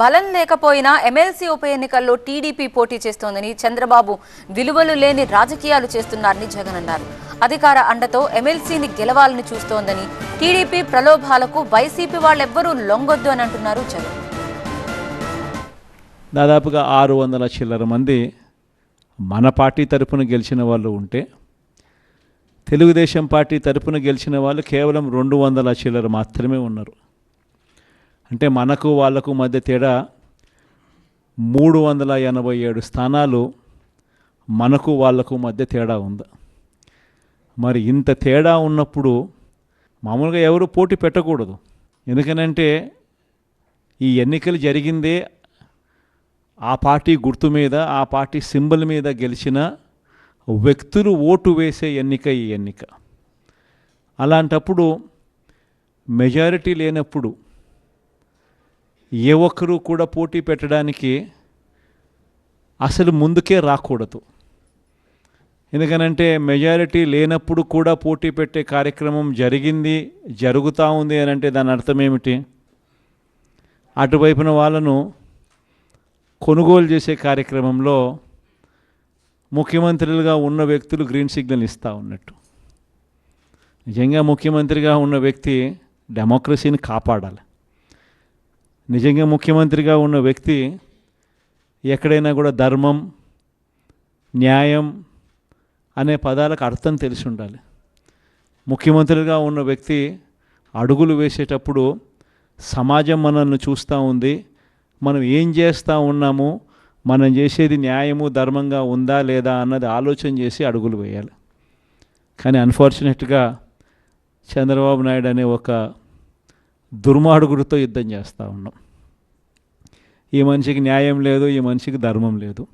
బలం లేకపోయినా ఎమ్మెల్సీ ఉప ఎన్నికల్లో టీడీపీ పోటీ చేస్తోందని చంద్రబాబు విలువలు లేని రాజకీయాలు చేస్తున్నారని జగన్ అన్నారు. అధికార అండతో ఎమ్మెల్సీని గెలవాలని చూస్తోందని టీడీపీ ప్రలోభాలకు వైసీపీ వాళ్ళెవ్వరూ లొంగొద్దు అని అంటున్నారు జగన్. దాదాపుగా ఆరు వందల చిల్లర మంది మన పార్టీ తరపున గెలిచిన వాళ్ళు ఉంటే తెలుగుదేశం పార్టీ తరపున గెలిచిన వాళ్ళు కేవలం రెండు వందల చిల్లర మాత్రమే ఉన్నారు. అంటే మనకు వాళ్ళకు మధ్య తేడా మూడు వందల ఎనభై ఏడు స్థానాలు మనకు వాళ్ళకు మధ్య తేడా ఉంది. మరి ఇంత తేడా ఉన్నప్పుడు మామూలుగా ఎవరు పోటీ పెట్టకూడదు. ఎందుకనంటే ఈ ఎన్నికలు జరిగిందే ఆ పార్టీ గుర్తు మీద ఆ పార్టీ సింబల్ మీద గెలిచిన వ్యక్తులు ఓటు వేసే ఎన్నిక ఈ ఎన్నిక. అలాంటప్పుడు మెజారిటీ లేనప్పుడు ఏ ఒక్కరూ కూడా పోటీ పెట్టడానికి అసలు ముందుకే రాకూడదు. ఎందుకనంటే మెజారిటీ లేనప్పుడు కూడా పోటీ పెట్టే కార్యక్రమం జరిగింది జరుగుతూ ఉంది అని అంటే దాని అర్థం ఏమిటి? అటువైపున వాళ్ళను కొనుగోలు చేసే కార్యక్రమంలో ముఖ్యమంత్రులుగా ఉన్న వ్యక్తులు గ్రీన్ సిగ్నల్ ఇస్తూ ఉన్నట్టు. నిజంగా ముఖ్యమంత్రిగా ఉన్న వ్యక్తి డెమోక్రసీని కాపాడాలి. నిజంగా ముఖ్యమంత్రిగా ఉన్న వ్యక్తి ఎక్కడైనా కూడా ధర్మం న్యాయం అనే పదాలకు అర్థం తెలిసి ఉండాలి. ముఖ్యమంత్రిగా ఉన్న వ్యక్తి అడుగులు వేసేటప్పుడు సమాజం మనల్ని చూస్తూ ఉంది మనం ఏం చేస్తూ ఉన్నాము మనం చేసేది న్యాయము ధర్మంగా ఉందా లేదా అన్నది ఆలోచన చేసి అడుగులు వేయాలి. కానీ అన్ఫార్చునేట్గా చంద్రబాబు నాయుడు అనే ఒక దుర్మార్గుడితో యుద్ధం చేస్తూ ఉన్నాం. ఈ మనిషికి న్యాయం లేదు ఈ మనిషికి ధర్మం లేదు.